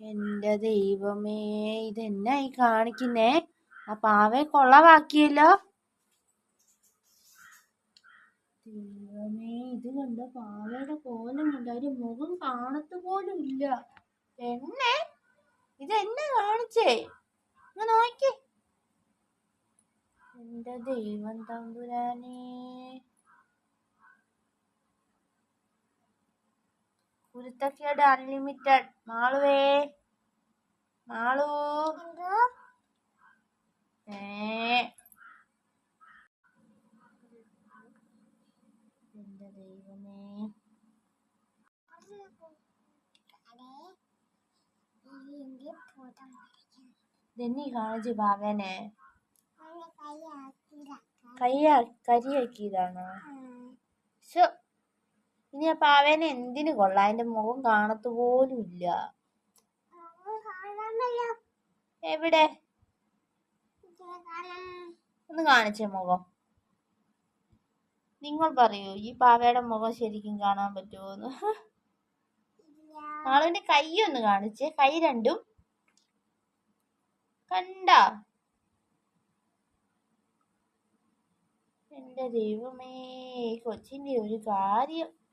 എന്റെ ദൈവമേ ഇതെന്നായി കാണിക്കുന്നേ? ആ പാവയെ കൊള്ളവാക്കിയല്ലോ? ദൈവമേ ഇത് കണ്ട പാവയുടെ കോലം കണ്ട ഒരു മുഖം കാണത്തു പോലും ഇല്ല. എന്നെ? ഇതെന്നെ കാണിച്ചേ? നോക്കി. എന്റെ ദൈവം തമ്പുരാനേ. കുരുത്തക്കേട് അൺലിമിറ്റഡ് മാളുവേ. മാളു. ഏ. എന്റെ ദൈവമേ. ഇതെന്നീ കാണിച്ചു പാവനെ കയ്യ കരിയാക്കിയതാണോ? ശോ ഇനി ആ പാവേനെ എന്തിനു കൊള്ളാം? അതിന്റെ മുഖം കാണത്തു പോലും ഇല്ല. എവിടെ? ഒന്ന് കാണിച്ചേ മുഖം. നിങ്ങൾ പറയൂ ഈ പാവയുടെ മുഖം ശരിക്കും കാണാൻ പറ്റുമോന്ന്? നാളുവിന്റെ കൈ ഒന്ന് കാണിച്ചേ. കൈ രണ്ടും. കണ്ട? എന്റെ ദൈവമേ കൊച്ചിന്റെ ഒരു കാര്യം.